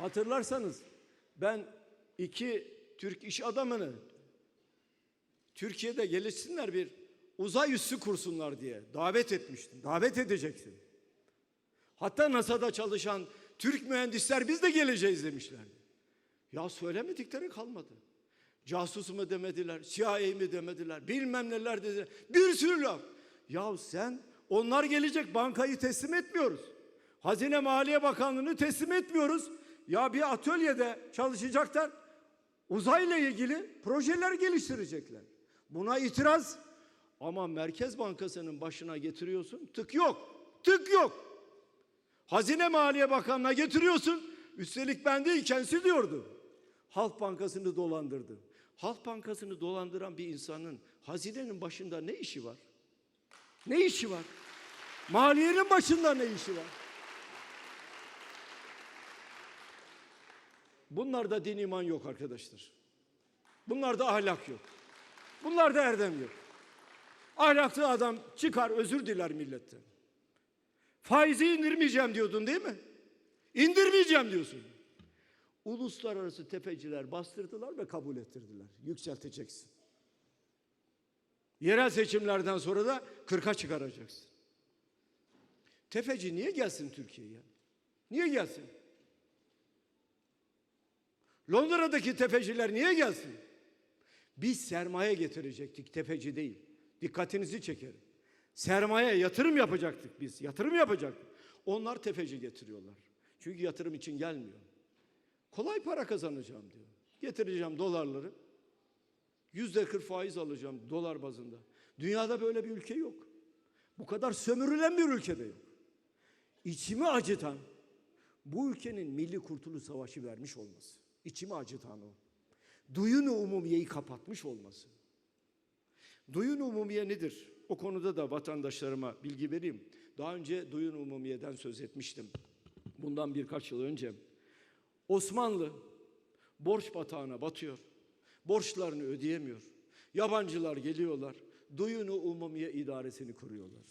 Hatırlarsanız ben iki Türk iş adamını Türkiye'de gelişsinler bir uzay üssü kursunlar diye davet etmiştim. Davet edeceksin. Hatta NASA'da çalışan Türk mühendisler biz de geleceğiz demişlerdi. Ya söylemedikleri kalmadı. Casus mu demediler, CIA mi demediler, bilmem neler dediler. Bir sürü laf. Ya sen onlar gelecek bankayı teslim etmiyoruz. Hazine Maliye Bakanlığı'nı teslim etmiyoruz. Ya bir atölyede çalışacaklar. Uzayla ilgili projeler geliştirecekler. Buna itiraz ama Merkez Bankası'nın başına getiriyorsun. Tık yok. Tık yok. Hazine Maliye Bakanı'na getiriyorsun. Üstelik ben değil kendisi diyordu. Halk Bankası'nı dolandırdı. Halk Bankası'nı dolandıran bir insanın hazinenin başında ne işi var? Ne işi var? Maliyenin başında ne işi var? Bunlarda din iman yok arkadaşlar. Bunlarda ahlak yok. Bunlarda erdem yok. Ahlaklı adam çıkar özür diler milletten. Faizi indirmeyeceğim diyordun değil mi? İndirmeyeceğim diyorsun. Uluslararası tefeciler bastırdılar ve kabul ettirdiler. Yükselteceksin. Yerel seçimlerden sonra da 40'a çıkaracaksın. Tefeci niye gelsin Türkiye'ye? Niye gelsin? Londra'daki tefeciler niye gelsin? Biz sermaye getirecektik, tefeci değil. Dikkatinizi çekerim. Sermaye, yatırım yapacaktık biz. Yatırım yapacaktık. Onlar tefeci getiriyorlar. Çünkü yatırım için gelmiyor. Kolay para kazanacağım diyor. Getireceğim dolarları. Yüzde kırk faiz alacağım dolar bazında. Dünyada böyle bir ülke yok. Bu kadar sömürülen bir ülkede yok. İçimi acıtan bu ülkenin milli kurtuluş savaşı vermiş olması. İçimi acıtan o. Duyun-u umumiyeyi kapatmış olması. Duyun umumiye nedir? O konuda da vatandaşlarıma bilgi vereyim. Daha önce duyun umumiyeden söz etmiştim. Bundan birkaç yıl önce. Osmanlı borç batağına batıyor. Borçlarını ödeyemiyor. Yabancılar geliyorlar. Duyunu umumiye idaresini kuruyorlar.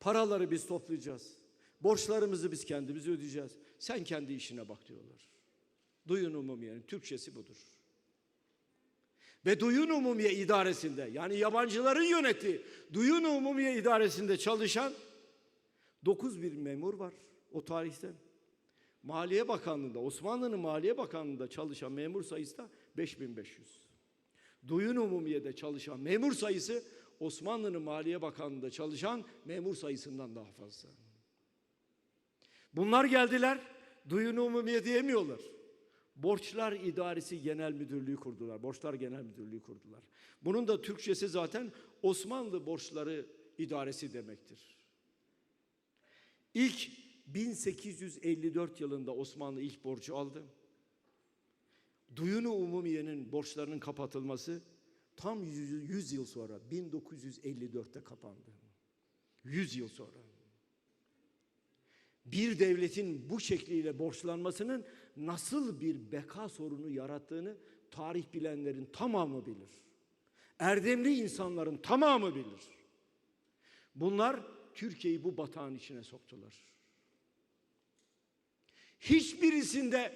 Paraları biz toplayacağız. Borçlarımızı biz kendimiz ödeyeceğiz. Sen kendi işine bak diyorlar. Duyun umumiyenin Türkçesi budur. Ve Duyun Umumiye idaresinde yani yabancıların yönettiği Duyun Umumiye idaresinde çalışan 9 bir memur var o tarihte. Maliye Bakanlığı'nda, Osmanlı'nın Maliye Bakanlığı'nda çalışan memur sayısı da 5500. Duyun Umumiye'de çalışan memur sayısı Osmanlı'nın Maliye Bakanlığı'nda çalışan memur sayısından daha fazla. Bunlar geldiler, Duyun Umumiye diyemiyorlar. Borçlar İdaresi Genel Müdürlüğü kurdular. Borçlar Genel Müdürlüğü kurdular. Bunun da Türkçesi zaten Osmanlı Borçları İdaresi demektir. İlk 1854 yılında Osmanlı ilk borcu aldı. Duyunu Umumiye'nin borçlarının kapatılması tam 100, 100 yıl sonra 1954'te kapandı. 100 yıl sonra. Bir devletin bu şekliyle borçlanmasının nasıl bir beka sorunu yarattığını tarih bilenlerin tamamı bilir. Erdemli insanların tamamı bilir. Bunlar Türkiye'yi bu batağın içine soktular. Hiçbirisinde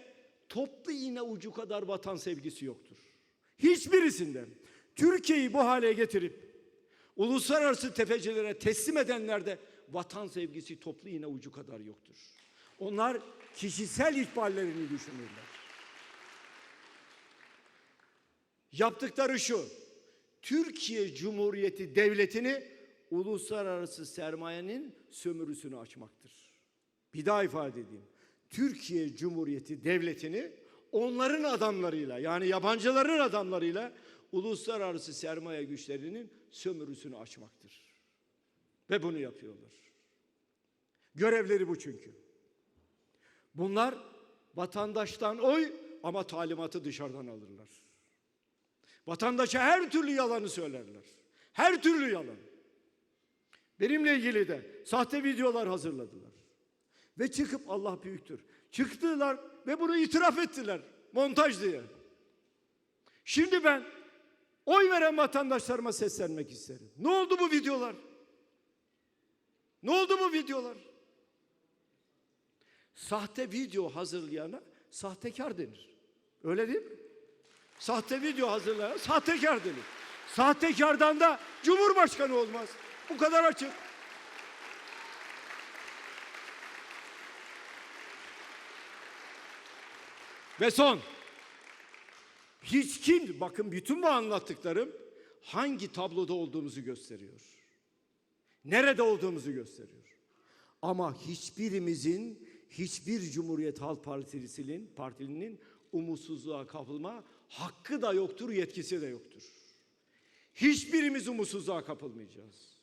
toplu iğne ucu kadar vatan sevgisi yoktur. Hiçbirisinde. Türkiye'yi bu hale getirip uluslararası tefecilere teslim edenlerde vatan sevgisi toplu iğne ucu kadar yoktur. Onlar kişisel ikballerini düşünürler. Yaptıkları şu. Türkiye Cumhuriyeti Devleti'ni uluslararası sermayenin sömürüsünü açmaktır. Bir daha ifade edeyim. Türkiye Cumhuriyeti Devleti'ni onların adamlarıyla yani yabancıların adamlarıyla uluslararası sermaye güçlerinin sömürüsünü açmaktır. Ve bunu yapıyorlar. Görevleri bu çünkü. Bunlar vatandaştan oy ama talimatı dışarıdan alırlar. Vatandaşa her türlü yalanı söylerler. Her türlü yalan. Benimle ilgili de sahte videolar hazırladılar. Ve çıkıp Allah büyüktür. Çıktılar ve bunu itiraf ettiler. Montaj diye. Şimdi ben oy veren vatandaşlarıma seslenmek isterim. Ne oldu bu videolar? Ne oldu bu videolar? Sahte video hazırlayana sahtekar denir. Öyle değil mi? Sahte video hazırlayana sahtekar denir. Sahtekardan da cumhurbaşkanı olmaz. Bu kadar açık. Ve son. Hiç kim, bakın bütün bu anlattıklarım hangi tabloda olduğumuzu gösteriyor. Nerede olduğumuzu gösteriyor. Ama hiçbirimizin, hiçbir Cumhuriyet Halk Partisi'nin, partilinin umutsuzluğa kapılma hakkı da yoktur, yetkisi de yoktur. Hiçbirimiz umutsuzluğa kapılmayacağız.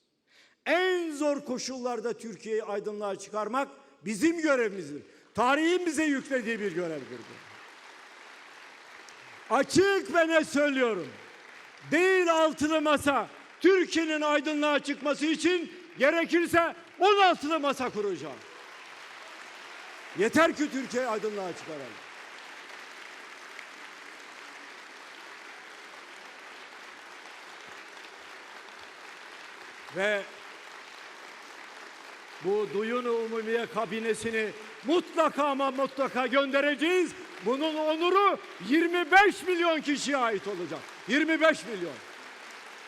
En zor koşullarda Türkiye'yi aydınlığa çıkarmak bizim görevimizdir. Tarihin bize yüklediği bir görevdir bu. Açık ve ne söylüyorum. Değil altılı masa. Türkiye'nin aydınlığa çıkması için gerekirse 16'lı masa kuracağım. Yeter ki Türkiye aydınlığa çıkaralım. Ve bu Duyun Umumiye kabinesini mutlaka ama mutlaka göndereceğiz. Bunun onuru 25 milyon kişiye ait olacak. 25 milyon.